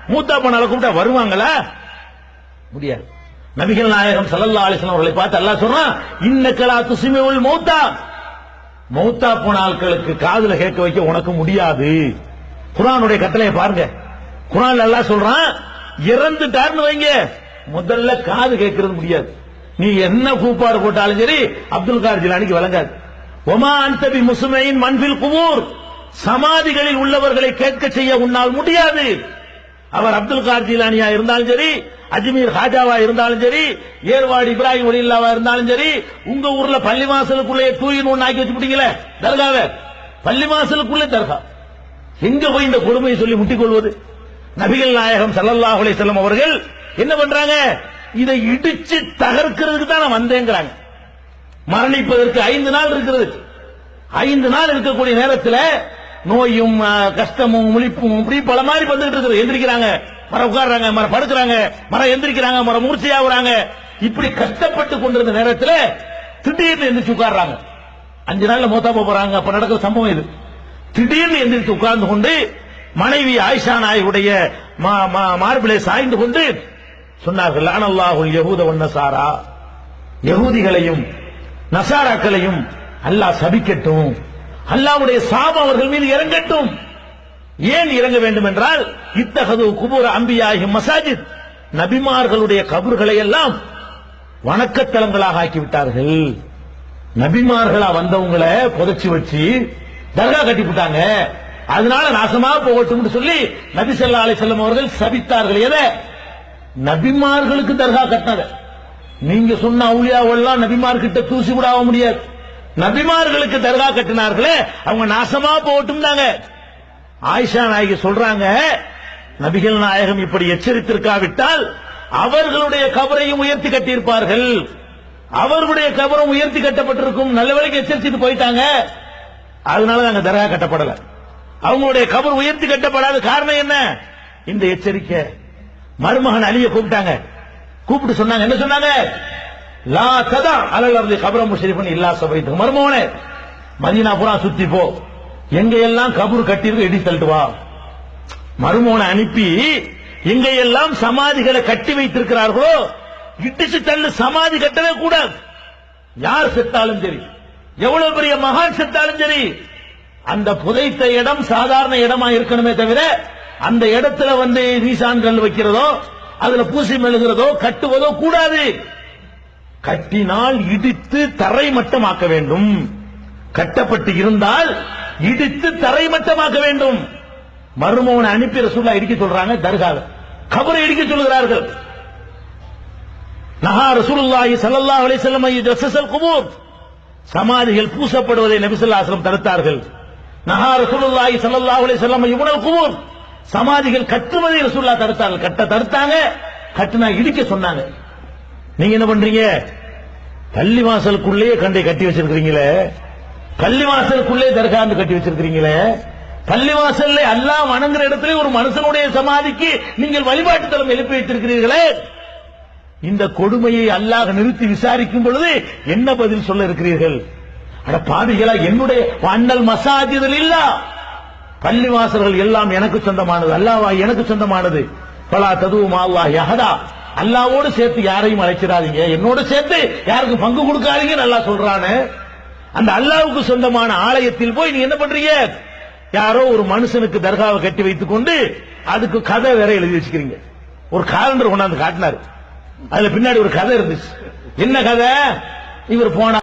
மூத்தா போனால கூப்பிட்டா வருவாங்களா? முடியாது. நபிகள் நாயகம் சல்லல்லா அலிஸ்லாம் அவர்களை பார்த்து அல்லா சொல்றான் இன்னக்கலா துஸ்மிஉல் மௌத்தா. மௌத்தா போன ஆட்களுக்கு காதுல கேட்க வைக்க உனக்கு முடியாது. குரானுடைய கட்டளையை பாருங்க. குரான் அல்லாஹ் சொல்றான் இறந்துட்டார்னு வைங்க. முதல்ல காது கேட்கறது முடியாது. நீ என்ன கூப்பாடு போட்டாலும் சரி அப்துல் கார் ஜிலானிக்கு விளங்காது. ஒமா அன்தபி முசுமையின் மண்பில் குமூர் சமாதிகளில் உள்ளவர்களை கேட்க செய்ய உன்னால் முடியாது. அவர் அப்துல் கார் இருந்தாலும் சரி அஜ்மீர் ஹாஜாவா இருந்தாலும் சரி ஏர்வாடி இப்ராஹிம் ஒலில்லாவா இருந்தாலும் சரி உங்க ஊர்ல பள்ளி வாசலுக்குள்ளே தூயின் ஒண்ணு ஆக்கி வச்சுட்டீங்களே தர்காவ. பள்ளி வாசலுக்குள்ளே தர்கா. எங்க போய் இந்த கொடுமையை சொல்லி முட்டிக் கொள்வது? நபிகள் நாயகம் சல்லல்லாஹ் அலிசல்லம் அவர்கள் என்ன பண்றாங்க? இதை இடிச்சு தகர்க்கிறதுக்கு தான் நான் வந்தேங்கிறாங்க. மரணிப்பதற்கு ஐந்து நாள் இருக்கிறது. ஐந்து நாள் இருக்கக்கூடிய நேரத்தில் நோயும் கஷ்டமும் முழிப்பும் இப்படி பல மாதிரி வந்துகிட்டு இருக்குது. எந்திரிக்கிறாங்க மரம் உட்கார்றாங்க மரம் படுக்கிறாங்க மரம் எந்திரிக்கிறாங்க மரம் மூர்ச்சையாகுறாங்க இப்படி கஷ்டப்பட்டு கொண்டிருந்த நேரத்தில் திடீர்னு எந்திரிச்சு உட்கார்றாங்க. அஞ்சு நாள்ல மூத்தா போறாங்க. அப்ப நடக்கிற சம்பவம் இது. திடீர்னு எந்திரிச்சு உட்கார்ந்து கொண்டு மனைவி ஆயிஷா நாயுடைய மா- மா- மார்பிலே சாய்ந்து கொண்டு சொன்னார்கள் அனல்லாஹுல் யஹூத ஒன்னசாரா யகூதிகளையும் நசாராக்களையும் அல்லாஹ் சபிக்கட்டும். அல்லாவுடைய சாபம் அவர்கள் மீது இறங்கட்டும். ஏன் இறங்க வேண்டும் என்றால் இத்தகது குபூர அம்பியாகி மசாஜித் நபிமார்களுடைய கபர்களை எல்லாம் வணக்கத்தலங்களாக ஆக்கி விட்டார்கள் நபிமார்களா வந்தவங்களை புதைச்சி வச்சு தர்கா கட்டி விட்டாங்க. அதனால நாசமா போகட்டும் சொல்லி நபி ஸல்லல்லாஹு அலைஹி செல்லம் அவர்கள் சபித்தார்கள். எதை? நபிமார்களுக்கு தர்கா கட்டினத நீங்க சொன்ன அவுளியாவெல்லாம் நபிமார்கிட்ட தூசி கூட ஆக முடியாது. நபிமார்களுக்கு தர்கா கட்டினார்களே அவங்க நாசமா போகட்டும் தாங்க ஆயிஷா நாயகி சொல்றாங்க நபிகள் நாயகம் இப்படி எச்சரித்திருக்காவிட்டால் அவர்களுடைய கபரையும் உயர்த்தி கட்டியிருப்பார்கள். அவர்களுடைய கபரும் உயர்த்தி கட்டப்பட்டிருக்கும். நல்ல வேலைக்கு எச்சரித்து போயிட்டாங்க. அதனால நாங்க தர்கா கட்டப்படல. அவங்களுடைய கபர் உயர்த்தி கட்டப்படாத காரணம் என்ன? இந்த எச்சரிக்கை. மருமகன் அலிய கூப்பிட்டாங்க. கூப்பிட்டு சொன்னாங்க. என்ன சொன்னாங்க? லா ததா அலல் அர்லி கபரம் முஷரிஃபன் இல்லா சபரித்து மர்மோனே மதீனா பூரா சுத்தி போ. எங்க எல்லாம் கபூர் கட்டியிருக்கு இடி தள்ளிட்டு வா. மருமோனை அனுப்பி எங்க எல்லாம் சமாதிகளை கட்டி வைத்திருக்கிறார்களோ இடிச்சு தள்ளு சமாதி கட்டவே கூடாது. யார் செத்தாலும் சரி எவ்வளவு பெரிய மகான் செத்தாலும் சரி அந்த புதைத்த இடம் சாதாரண இடமா இருக்கணுமே தவிர அந்த இடத்துல வந்து நீசான்கள் வைக்கிறதோ அதுல பூசி மெழுகிறதோ கட்டுவதோ கூடாது. கட்டினால் இடித்து தரை மட்டமாக்க வேண்டும். கட்டப்பட்டு இருந்தால் இடித்து தரை மட்டமாக்க வேண்டும். மருமவனை அனுப்பி ரசூல்லா இடிக்க சொல்றாங்க தர்காவை கபரை இடிக்க சொல்கிறார்கள் நஹா ரசூலுல்லாஹி ஸல்லல்லாஹு அலைஹி வஸல்லம் யஜஸல் குபூர். சமாதிகள் பூசப்படுவதை நபி ஸல்லல்லாஹு அலைஹி தடுத்தார்கள். நஹா ரசூலுல்லாஹி ஸல்லல்லாஹு அலைஹி வஸல்லம் யுபனல் குபூர். சமாதிகள் கட்டுவதை ரசூலுல்லாஹ் தடுத்தார்கள். கட்ட தடுத்தாங்க கட்டினா இடிக்க சொன்னாங்க. நீங்க என்ன பண்றீங்க? பள்ளி வாசலுக்குள்ளேயே கண்டை கட்டி வச்சிருக்கீங்களே பள்ளி வாசலுக்குள்ளே தர்காந்து கட்டி வச்சிருக்கீங்களே பள்ளி வாசல்ல அல்லாஹ் வணங்குற இடத்துல ஒரு மனுஷனுடைய சமாதிக்கு நீங்கள் வழிபாட்டு தளம் எழுப்பி வைத்திருக்கிறீர்களே? இந்த கொடுமையை அல்லாஹ் நிறுத்தி விசாரிக்கும் பொழுது என்ன பதில் சொல்ல இருக்கிறீர்கள்? அட பாவிகளா என்னுடைய அண்ணல் மசாஜிதில் இல்ல. பள்ளி வாசல்கள் எல்லாம் எனக்கு சொந்தமானது அல்லாவா எனக்கு சொந்தமானது. பலா ததுவும் அல்லாஹ் யஹதா. அல்லாவோடு சேர்த்து யாரையும் அழைச்சிடாதீங்க. என்னோட சேர்த்து யாருக்கும் பங்கு கொடுக்காதீங்க நல்லா சொல்றானு. அந்த அல்லாவுக்கு சொந்தமான ஆலயத்தில் போய் நீ என்ன பண்றீங்க? யாரோ ஒரு மனுஷனுக்கு தர்காவை கட்டி வைத்துக் கொண்டு அதுக்கு கதை வேற எழுதி வச்சுக்கிறீங்க. ஒரு காலண்டர் கொண்டாந்து காட்டினாரு. அதுல பின்னாடி ஒரு கதை இருந்துச்சு. என்ன கதை? இவர் போனா